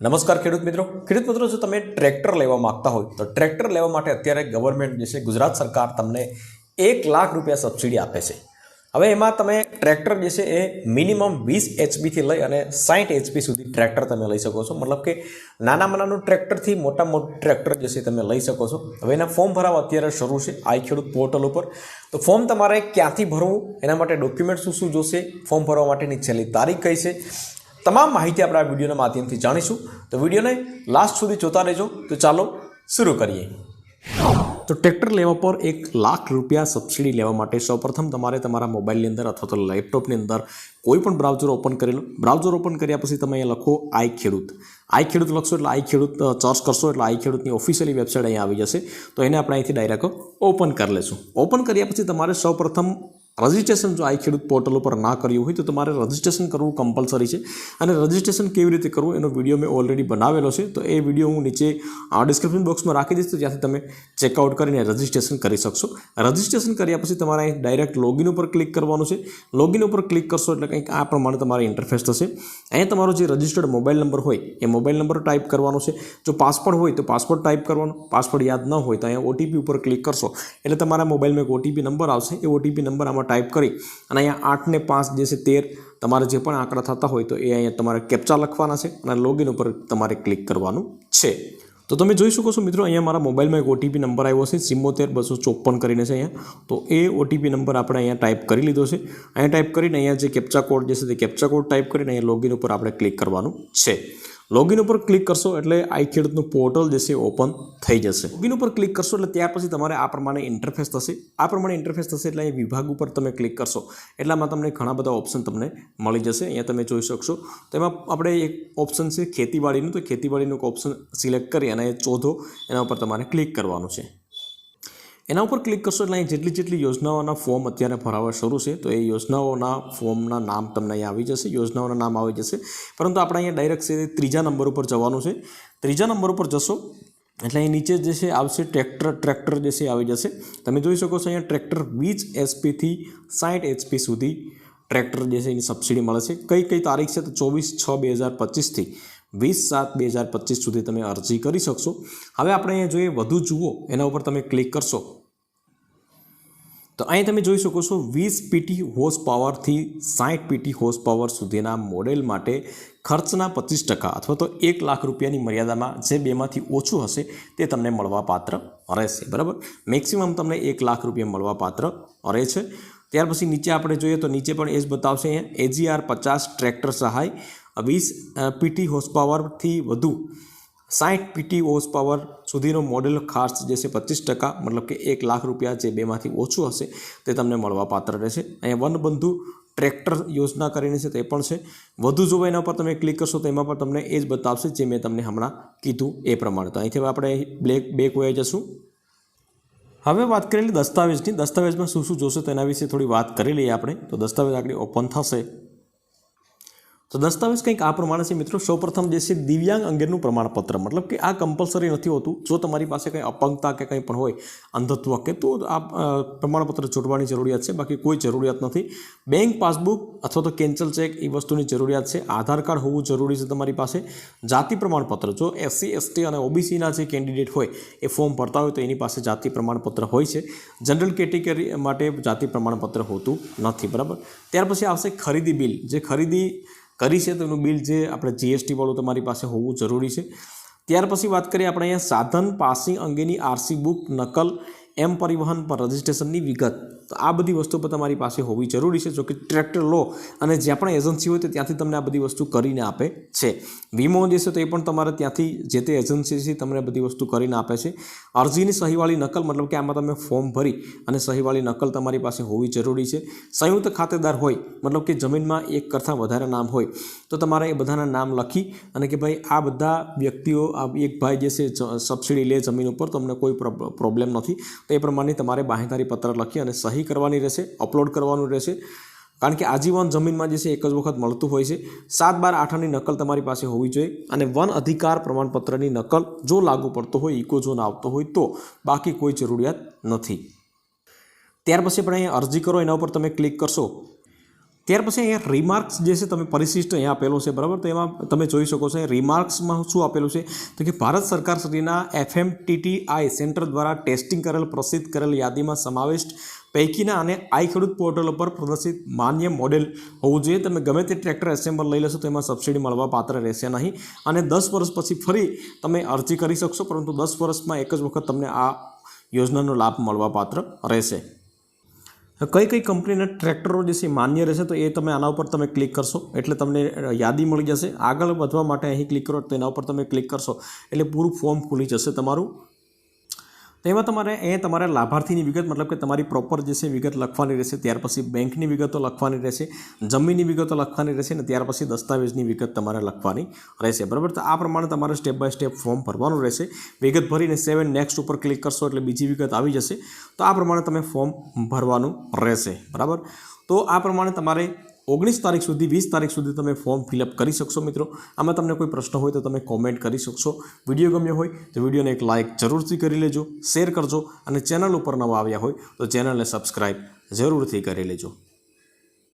નમસ્કાર ખેડૂત મિત્રો. ખેડૂત મિત્રો, જો તમે ટ્રેક્ટર લેવા માંગતા હોય, તો ટ્રેક્ટર લેવા માટે અત્યારે ગવર્મેન્ટ જે છે, ગુજરાત સરકાર તમને એક લાખ રૂપિયા સબસિડી આપે છે. હવે એમાં તમે ટ્રેક્ટર જે છે, એ મિનિમમ વીસ એચપીથી લઈ અને સાઠ એચપી સુધી ટ્રેક્ટર તમે લઈ શકો છો. મતલબ કે નાનામાં નાનું ટ્રેક્ટરથી મોટા મોટું ટ્રેક્ટર જે છે, તમે લઈ શકો છો. હવે એના ફોર્મ ભરાવા અત્યારે શરૂ છે, આઈ ખેડૂત પોર્ટલ ઉપર. તો ફોર્મ તમારે ક્યાંથી ભરવું? એના માટે ડોક્યુમેન્ટ શું શું જોશે? ફોર્મ ભરવા માટેની છેલ્લી તારીખ કઈ છે? તમામ માહિતી આપણે આ વિડીયોના માધ્યમથી જાણીશું. તો વિડીયોને લાસ્ટ સુધી જોતા રહેજો. તો ચાલો શરૂ કરીએ. તો ટ્રેક્ટર લેવા પર એક લાખ રૂપિયા સબસિડી લેવા માટે સૌપ્રથમ તમારે તમારા મોબાઈલની અંદર અથવા તો લેપટોપની અંદર કોઈ પણ બ્રાઉઝર ઓપન કરી લો. બ્રાઉઝર ઓપન કર્યા પછી તમે અહીંયા લખો આઈ ખેડૂત આઈ ખેડૂત લખશો એટલે આઈ ખેડૂત સર્ચ કરશો એટલે આઈ ખેડૂતની ઓફિશિયલી વેબસાઇટ અહીંયા આવી જશે. તો એને આપણે અહીંથી ડાયરેક્ટ ઓપન કરી લેશું. ઓપન કર્યા પછી તમારે સૌપ્રથમ રજિસ્ટ્રેશન જો આઈ ખેડૂત પોર્ટલ ઉપર ના કર્યું હોય તો તમારે રજિસ્ટ્રેશન કરવું કમ્પલસરી છે. અને રજિસ્ટ્રેશન કેવી રીતે કરવું એનો વીડિયો મેં ઓલરેડી બનાવેલો છે. તો એ વીડિયો હું નીચે ડિસ્ક્રિપ્શન બોક્સમાં રાખી દઈશ તો જ્યાંથી તમે ચેકઆઉટ કરીને રજિસ્ટ્રેશન કરી શકશો. રજિસ્ટ્રેશન કર્યા પછી તમારે ડાયરેક્ટ લોગિન ઉપર ક્લિક કરવાનું છે. લોગિન ઉપર ક્લિક કરશો એટલે કંઈક આ પ્રમાણે તમારે ઇન્ટરફેસ થશે. અહીંયા તમારો જે રજિસ્ટર્ડ મોબાઈલ નંબર હોય, એ મોબાઈલ નંબર ટાઈપ કરવાનો છે. જો પાસપોર્ટ હોય તો પાસપોર્ટ ટાઈપ કરવાનો પાસપોર્ટ યાદ ન હોય તો અહીંયા ઓટીપી ઉપર ક્લિક કરશો. એટલે તમારા મોબાઈલમાં એક ઓટીપી નંબર આવશે. એ ઓટીપી નંબર આમાં ટાઈપ કરી અને અહીંયા આઠને પાંચ જે તેર તમારે જે પણ આંકડા થતા હોય તો એ અહીંયા તમારે કેપ્ચા લખવાના છે અને લોગિન ઉપર તમારે ક્લિક કરવાનું છે. તો તમે જોઈ શકો છો મિત્રો, અહીંયા મારા મોબાઈલમાં એક ઓટીપી નંબર આવ્યો છે, સિમ્મોતેર બસો ચોપન કરીને છે અહીંયા. તો એ ઓટીપી નંબર આપણે અહીંયા ટાઈપ કરી લીધો છે. અહીંયા ટાઈપ કરીને અહીંયા જે કેપ્ચા કોડ જે છે તે કેપ્ચા કોડ ટાઈપ કરીને અહીંયા લોગિન ઉપર આપણે ક્લિક કરવાનું છે. લોગિન ઉપર ક્લિક કરશો એટલે આઈ ખેડૂતનું પોર્ટલ જે છે ઓપન થઈ જશે. લોગિન ઉપર ક્લિક કરશો એટલે ત્યાર પછી તમારે આ પ્રમાણે ઇન્ટરફેસ થશે. આ પ્રમાણે ઇન્ટરફેસ થશે એટલે અહીં વિભાગ ઉપર તમે ક્લિક કરશો. એટલામાં તમને ઘણા બધા ઓપ્શન તમને મળી જશે. અહીંયા તમે જોઈ શકશો. તેમાં આપણે એક ઓપ્શન છે ખેતીવાડીનું. તો ખેતીવાડીનું એક ઓપ્શન સિલેક્ટ કરી અને ચોથો એના ઉપર તમારે ક્લિક કરવાનું છે. એના ઉપર ક્લિક કરશો એટલે અહીં જેટલી જેટલી યોજનાઓના ફોર્મ અત્યારે ભરાવા શરૂ છે, તો એ યોજનાઓના ફોર્મના નામ તમને અહીંયા આવી જશે, યોજનાઓના નામ આવી જશે. પરંતુ આપણે અહીંયા ડાયરેક્ટ છે ત્રીજા નંબર ઉપર જવાનું છે. ત્રીજા નંબર ઉપર જશો, એટલે અહીં નીચે જે છે આવશે ટ્રેક્ટર ટ્રેક્ટર જે છે આવી જશે. તમે જોઈ શકો છો અહીંયા ટ્રેક્ટર વીસ એચપીથી સાઠ એચપી સુધી ટ્રેક્ટર જે છે એની સબસિડી મળે છે. કઈ કઈ તારીખ છે તો ચોવીસ છ બે હજાર પચીસથી વીસ સાત બે હજાર પચીસ સુધી તમે અરજી કરી શકશો. હવે આપણે અહીંયા જોઈએ, વધુ જુઓ, એના ઉપર તમે ક્લિક કરશો. તો અહીં તમે જોઈ શકો છો, વીસ પીટી હોર્સ પાવરથી સાઠ પીટી હોર્સ પાવર સુધીના મોડેલ માટે ખર્ચના પચીસ ટકા અથવા તો એક લાખ રૂપિયાની મર્યાદામાં જે બેમાંથી ઓછું હશે તે તમને મળવા પાત્ર રહેશે. બરાબર? મેક્સિમમ તમને એક લાખ રૂપિયા મળવા પાત્ર રહે છે ત્યાર પછી નીચે આપણે જોઈએ તો નીચે પણ એ જ બતાવશે એજીઆર પચાસ ટ્રેક્ટર સહાય વીસ પીટી હોર્સ વધુ સાઠ પીટી હોર્સ પાવર સુધીનો મોડેલ ખાસ જે છે પચીસ ટકા, મતલબ કે એક લાખ રૂપિયા જે બેમાંથી ઓછું હશે તે તમને મળવા પાત્ર રહેશે. અહીંયા વનબંધુ ટ્રેક્ટર યોજના કરીને છે તે પણ છે. વધુ જોવા એના પર તમે ક્લિક કરશો તો એમાં પણ તમને એ જ બતાવશે જે મેં તમને હમણાં કીધું એ પ્રમાણે. તો અહીંથી આપણે બ્લેક બેક હોય જશું. હવે વાત કરેલી દસ્તાવેજની. દસ્તાવેજમાં શું શું જોશે તેના વિશે થોડી વાત કરી લઈએ આપણે. તો દસ્તાવેજ આગળ ઓપન થશે. તો દસ્તાવેજ કંઈક આ પ્રમાણે છે મિત્રો. સૌપ્રથમ જે છે દિવ્યાંગ અંગેનું પ્રમાણપત્ર. મતલબ કે આ કમ્પલસરી નથી હોતું. જો તમારી પાસે કંઈ અપંગતા કે કંઈ પણ હોય, અંધત્વ કે, તો આ પ્રમાણપત્ર જોડવાની જરૂરિયાત છે. બાકી કોઈ જરૂરિયાત નથી. બેંક પાસબુક અથવા તો કેન્સલ ચેક એ વસ્તુની જરૂરિયાત છે. આધાર કાર્ડ હોવું જરૂરી છે તમારી પાસે. જાતિ પ્રમાણપત્ર. જો એસસી એસટી અને ઓબીસીના જે કેન્ડિડેટ હોય, એ ફોર્મ ભરતા હોય, તો એની પાસે જાતિ પ્રમાણપત્ર હોય છે. જનરલ કેટેગરી માટે જાતિ પ્રમાણપત્ર હોતું નથી. બરાબર? ત્યાર પછી આવશે ખરીદી બિલ. જે ખરીદી કરી છે, તેનું બિલ જે આપણે જીએસટીવાળું તમારી પાસે હોવું જરૂરી છે. ત્યાર પછી વાત કરીએ આપણે અહીંયા સાધન પાસિંગ અંગેની આરસી બુક નકલ એમ પરિવહન પર રજિસ્ટ્રેશનની વિગત. તો આ બધી વસ્તુ પણ તમારી પાસે હોવી જરૂરી છે. જો કે ટ્રેક્ટર લો અને જ્યાં પણ એજન્સી હોય તો ત્યાંથી તમને આ બધી વસ્તુ કરીને આપે છે. વીમો જે છે તો એ પણ તમારે ત્યાંથી જે તે એજન્સીથી તમને બધી વસ્તુ કરીને આપે છે. અરજીની સહીવાળી નકલ મતલબ કે આમાં તમે ફોર્મ ભરી અને સહીવાળી નકલ તમારી પાસે હોવી જરૂરી છે. સંયુક્ત ખાતેદાર હોય મતલબ કે જમીનમાં એક કરતાં વધારે નામ હોય તો તમારે એ બધાના નામ લખી અને કે ભાઈ આ બધા વ્યક્તિઓ, આ એક ભાઈ જે છે સબસિડી લે જમીન ઉપર તો અમને કોઈ પ્રોબ- પ્રોબ્લેમ નથી. તો એ પ્રમાણે તમારે બાહેંધારી પત્ર લખી અને સહી કરવાની રહેશે અપલોડ કરવાનું રહેશે. કારણ કે આજીવન જમીનમાં જે છે, એક જ વખત મળતું હોય છે. સાત બાર આઠની નકલ તમારી પાસે હોવી જોઈએ અને વન અધિકાર પ્રમાણપત્રની નકલ જો લાગુ પડતો હોય ઇકો ઝોન આવતો હોય તો બાકી કોઈ જરૂરિયાત નથી. ત્યાર પછી પણ અહીંયા અરજી કરો, એના ઉપર તમે ક્લિક કરશો. ત્યાર પછી અહીંયા રિમાર્ક્સ જે છે, તમે પરિશિષ્ટ અહીંયા આપેલો છે, બરાબર? તો એમાં તમે જોઈ શકો છો રિમાર્ક્સમાં શું આપેલું છે? તો કે ભારત સરકાર શ્રીના એફએમટીટીઆઈ સેન્ટર દ્વારા ટેસ્ટિંગ કરેલ, પ્રસિદ્ધ કરેલ યાદીમાં સમાવિષ્ટ પૈકીના અને આઈ ખેડૂત પોર્ટલ ઉપર પ્રદર્શિત માન્ય મોડેલ હોવું જોઈએ. તમે ગમે તે ટ્રેક્ટર એસેમ્બલ લઈ લેશો તો એમાં સબસિડી મળવા પાત્ર રહેશે નહીં. અને દસ વર્ષ પછી ફરી તમે અરજી કરી શકશો, પરંતુ દસ વર્ષમાં એક જ વખત તમને આ યોજનાનો લાભ મળવા પાત્ર રહેશે. કઈ કઈ કંપનીના ટ્રેક્ટરો જે છે માન્ય રહેશે તો એ તમે આના ઉપર તમે ક્લિક કરશો. એટલે તમને યાદી મળી જશે. આગળ વધવા માટે અહીં ક્લિક કરો તો એના ઉપર તમે ક્લિક કરશો. એટલે પૂરું ફોર્મ ખુલી જશે તમારું. તો એમાં તમારે એ તમારે લાભાર્થીની વિગત, મતલબ કે તમારી પ્રોપર જે છે વિગત લખવાની રહેશે, ત્યાર પછી બેંકની વિગતો લખવાની રહેશે, જમીનની વિગતો લખવાની રહેશે અને ત્યાર પછી દસ્તાવેજની વિગત તમારે લખવાની રહેશે. બરાબર? તો આ પ્રમાણે તમારે સ્ટેપ બાય સ્ટેપ ફોર્મ ભરવાનું રહેશે. વિગત ભરીને સેવન નેક્સ્ટ ઉપર ક્લિક કરશો એટલે બીજી વિગત આવી જશે. તો આ પ્રમાણે તમે ફોર્મ ભરવાનું રહેશે. બરાબર? તો આ પ્રમાણે તમારે ઓગણીસ તારીખ સુધી, વીસ તારીખ સુધી તમે ફોર્મ ફિલઅપ કરી શકશો મિત્રો. આમાં તમને કોઈ પ્રશ્ન હોય તો તમે કોમેન્ટ કરી શકશો. વીડિયો ગમ્યો હોય તો વિડીયોને એક લાઇક જરૂરથી કરી લેજો શેર કરજો અને ચેનલ ઉપર નવા આવ્યા હોય તો ચેનલને સબસ્ક્રાઈબ જરૂરથી કરી લેજો.